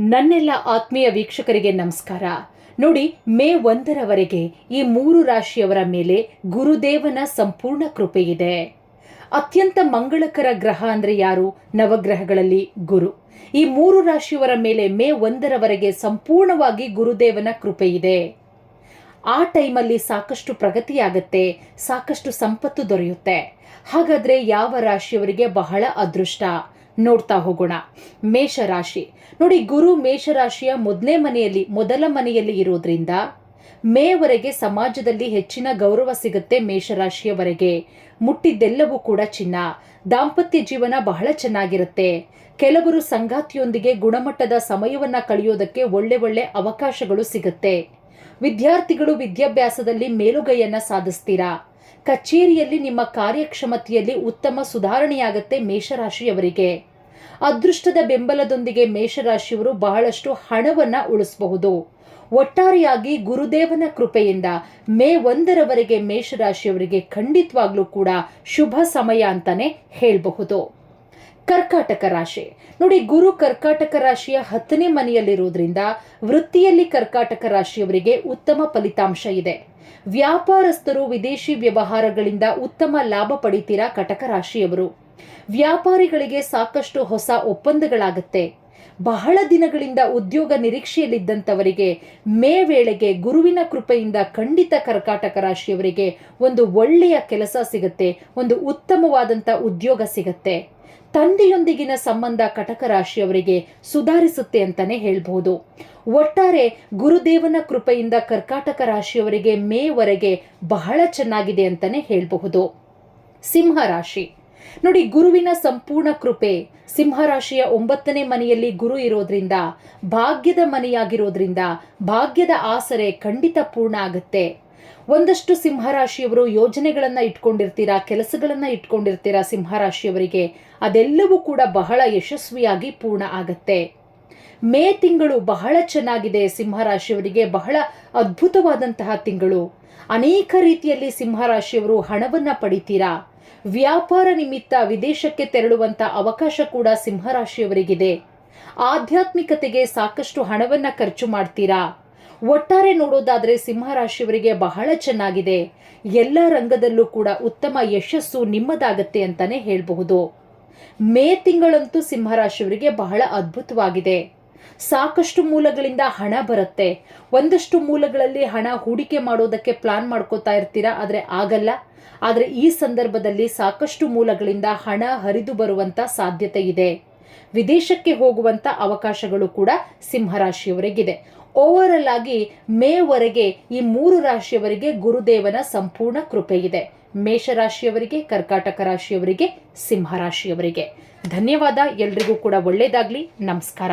ನನ್ನೆಲ್ಲ ಆತ್ಮೀಯ ವೀಕ್ಷಕರಿಗೆ ನಮಸ್ಕಾರ. ನೋಡಿ, ಮೇ ಒಂದರವರೆಗೆ ಈ ಮೂರು ರಾಶಿಯವರ ಮೇಲೆ ಗುರುದೇವನ ಸಂಪೂರ್ಣ ಕೃಪೆ ಇದೆ. ಅತ್ಯಂತ ಮಂಗಳಕರ ಗ್ರಹ ಅಂದ್ರೆ ಯಾರು? ನವಗ್ರಹಗಳಲ್ಲಿ ಗುರು. ಈ ಮೂರು ರಾಶಿಯವರ ಮೇಲೆ ಮೇ ಒಂದರವರೆಗೆ ಸಂಪೂರ್ಣವಾಗಿ ಗುರುದೇವನ ಕೃಪೆ ಇದೆ. ಆ ಟೈಮಲ್ಲಿ ಸಾಕಷ್ಟು ಪ್ರಗತಿಯಾಗತ್ತೆ, ಸಾಕಷ್ಟು ಸಂಪತ್ತು ದೊರೆಯುತ್ತೆ. ಹಾಗಾದ್ರೆ ಯಾವ ರಾಶಿಯವರಿಗೆ ಬಹಳ ಅದೃಷ್ಟ? ನೋಡ್ತಾ ಹೋಗೋಣ. ಮೇಷರಾಶಿ. ನೋಡಿ, ಗುರು ಮೇಷರಾಶಿಯ ಮೊದಲನೇ ಮನೆಯಲ್ಲಿ, ಮೊದಲ ಮನೆಯಲ್ಲಿ ಇರೋದ್ರಿಂದ ಮೇವರೆಗೆ ಸಮಾಜದಲ್ಲಿ ಹೆಚ್ಚಿನ ಗೌರವ ಸಿಗುತ್ತೆ ಮೇಷರಾಶಿಯವರೆಗೆ. ಮುಟ್ಟಿದ್ದೆಲ್ಲವೂ ಕೂಡ ಚಿನ್ನ. ದಾಂಪತ್ಯ ಜೀವನ ಬಹಳ ಚೆನ್ನಾಗಿರುತ್ತೆ. ಕೆಲವರು ಸಂಗಾತಿಯೊಂದಿಗೆ ಗುಣಮಟ್ಟದ ಸಮಯವನ್ನ ಕಳೆಯೋದಕ್ಕೆ ಒಳ್ಳೆ ಒಳ್ಳೆ ಅವಕಾಶಗಳು ಸಿಗುತ್ತೆ. ವಿದ್ಯಾರ್ಥಿಗಳು ವಿದ್ಯಾಭ್ಯಾಸದಲ್ಲಿ ಮೇಲುಗೈಯನ್ನ ಸಾಧಿಸ್ತೀರಾ? ಕಚೇರಿಯಲ್ಲಿ ನಿಮ್ಮ ಕಾರ್ಯಕ್ಷಮತೆಯಲ್ಲಿ ಉತ್ತಮ ಸುಧಾರಣೆಯಾಗತ್ತೆ ಮೇಷರಾಶಿಯವರಿಗೆ. ಅದೃಷ್ಟದ ಬೆಂಬಲದೊಂದಿಗೆ ಮೇಷರಾಶಿಯವರು ಬಹಳಷ್ಟು ಹಣವನ್ನ ಉಳಿಸಬಹುದು. ಒಟ್ಟಾರೆಯಾಗಿ ಗುರುದೇವನ ಕೃಪೆಯಿಂದ ಮೇ ಒಂದರವರೆಗೆ ಮೇಷರಾಶಿಯವರಿಗೆ ಖಂಡಿತವಾಗ್ಲೂ ಕೂಡ ಶುಭ ಸಮಯ ಅಂತಾನೆ ಹೇಳಬಹುದು. ಕರ್ಕಾಟಕ ರಾಶಿ. ನೋಡಿ, ಗುರು ಕರ್ಕಾಟಕ ರಾಶಿಯ ಹತ್ತನೇ ಮನೆಯಲ್ಲಿರುವುದರಿಂದ ವೃತ್ತಿಯಲ್ಲಿ ಕರ್ಕಾಟಕ ರಾಶಿಯವರಿಗೆ ಉತ್ತಮ ಫಲಿತಾಂಶ ಇದೆ. ವ್ಯಾಪಾರಸ್ಥರು ವಿದೇಶಿ ವ್ಯವಹಾರಗಳಿಂದ ಉತ್ತಮ ಲಾಭ ಪಡಿತೀರಾ ಕಟಕ ರಾಶಿಯವರು. ವ್ಯಾಪಾರಿಗಳಿಗೆ ಸಾಕಷ್ಟು ಹೊಸ ಒಪ್ಪಂದಗಳಾಗುತ್ತೆ. ಬಹಳ ದಿನಗಳಿಂದ ಉದ್ಯೋಗ ನಿರೀಕ್ಷೆಯಲ್ಲಿದ್ದಂಥವರಿಗೆ ಮೇ ವೇಳೆಗೆ ಗುರುವಿನ ಕೃಪೆಯಿಂದ ಖಂಡಿತ ಕರ್ಕಾಟಕ ರಾಶಿಯವರಿಗೆ ಒಂದು ಒಳ್ಳೆಯ ಕೆಲಸ ಸಿಗುತ್ತೆ, ಒಂದು ಉತ್ತಮವಾದಂಥ ಉದ್ಯೋಗ ಸಿಗುತ್ತೆ. ತಂದೆಯೊಂದಿಗಿನ ಸಂಬಂಧ ಕಟಕ ರಾಶಿಯವರಿಗೆ ಸುಧಾರಿಸುತ್ತೆ ಅಂತಾನೆ ಹೇಳ್ಬೋದು. ಒಟ್ಟಾರೆ ಗುರುದೇವನ ಕೃಪೆಯಿಂದ ಕರ್ಕಾಟಕ ರಾಶಿಯವರಿಗೆ ಮೇವರೆಗೆ ಬಹಳ ಚೆನ್ನಾಗಿದೆ ಅಂತಾನೆ ಹೇಳಬಹುದು. ಸಿಂಹ ರಾಶಿ ನೋಡಿ, ಗುರುವಿನ ಸಂಪೂರ್ಣ ಕೃಪೆ ಸಿಂಹರಾಶಿಯ ಒಂಬತ್ತನೇ ಮನೆಯಲ್ಲಿ ಗುರು ಇರೋದ್ರಿಂದ, ಭಾಗ್ಯದ ಮನೆಯಾಗಿರೋದ್ರಿಂದ, ಭಾಗ್ಯದ ಆಸರೆ ಖಂಡಿತ ಪೂರ್ಣ ಆಗುತ್ತೆ. ಒಂದಷ್ಟು ಸಿಂಹರಾಶಿಯವರು ಯೋಜನೆಗಳನ್ನ ಇಟ್ಕೊಂಡಿರ್ತೀರಾ, ಕೆಲಸಗಳನ್ನ ಇಟ್ಕೊಂಡಿರ್ತೀರಾ ಸಿಂಹರಾಶಿಯವರಿಗೆ, ಅದೆಲ್ಲವೂ ಕೂಡ ಬಹಳ ಯಶಸ್ವಿಯಾಗಿ ಪೂರ್ಣ ಆಗತ್ತೆ. ಮೇ ತಿಂಗಳು ಬಹಳ ಚೆನ್ನಾಗಿದೆ ಸಿಂಹರಾಶಿಯವರಿಗೆ, ಬಹಳ ಅದ್ಭುತವಾದಂತಹ ತಿಂಗಳು. ಅನೇಕ ರೀತಿಯಲ್ಲಿ ಸಿಂಹರಾಶಿಯವರು ಹಣವನ್ನ ಪಡಿತೀರಾ? ವ್ಯಾಪಾರ ನಿಮಿತ್ತ ವಿದೇಶಕ್ಕೆ ತೆರಳುವಂತ ಅವಕಾಶ ಕೂಡ ಸಿಂಹರಾಶಿಯವರಿಗಿದೆ. ಆಧ್ಯಾತ್ಮಿಕತೆಗೆ ಸಾಕಷ್ಟು ಹಣವನ್ನ ಖರ್ಚು ಮಾಡ್ತೀರಾ? ಒಟ್ಟಾರೆ ನೋಡೋದಾದರೆ ಸಿಂಹರಾಶಿಯವರಿಗೆ ಬಹಳ ಚೆನ್ನಾಗಿದೆ. ಎಲ್ಲ ರಂಗದಲ್ಲೂ ಕೂಡ ಉತ್ತಮ ಯಶಸ್ಸು ನಿಮ್ಮದಾಗತ್ತೆ ಅಂತಾನೆ ಹೇಳಬಹುದು. ಮೇ ತಿಂಗಳಂತೂ ಸಿಂಹರಾಶಿಯವರಿಗೆ ಬಹಳ ಅದ್ಭುತವಾಗಿದೆ. ಸಾಕಷ್ಟು ಮೂಲಗಳಿಂದ ಹಣ ಬರುತ್ತೆ. ಒಂದಷ್ಟು ಮೂಲಗಳಲ್ಲಿ ಹಣ ಹೂಡಿಕೆ ಮಾಡೋದಕ್ಕೆ ಪ್ಲಾನ್ ಮಾಡ್ಕೋತಾ ಇರ್ತೀರಾ? ಆದರೆ ಆಗಲ್ಲ. ಆದರೆ ಈ ಸಂದರ್ಭದಲ್ಲಿ ಸಾಕಷ್ಟು ಮೂಲಗಳಿಂದ ಹಣ ಹರಿದು ಬರುವಂತ ಸಾಧ್ಯತೆ ಇದೆ. ವಿದೇಶಕ್ಕೆ ಹೋಗುವಂತ ಅವಕಾಶಗಳು ಕೂಡ ಸಿಂಹರಾಶಿಯವರಿಗಿದೆ. ಓವರಲ್ ಆಗಿ ಮೇವರೆಗೆ ಈ ಮೂರು ರಾಶಿಯವರಿಗೆ ಗುರುದೇವನ ಸಂಪೂರ್ಣ ಕೃಪೆ ಇದೆ. ಮೇಷರಾಶಿಯವರಿಗೆ, ಕರ್ಕಾಟಕ ರಾಶಿಯವರಿಗೆ, ಸಿಂಹರಾಶಿಯವರಿಗೆ. ಧನ್ಯವಾದ. ಎಲ್ರಿಗೂ ಕೂಡ ಒಳ್ಳೇದಾಗ್ಲಿ. ನಮಸ್ಕಾರ.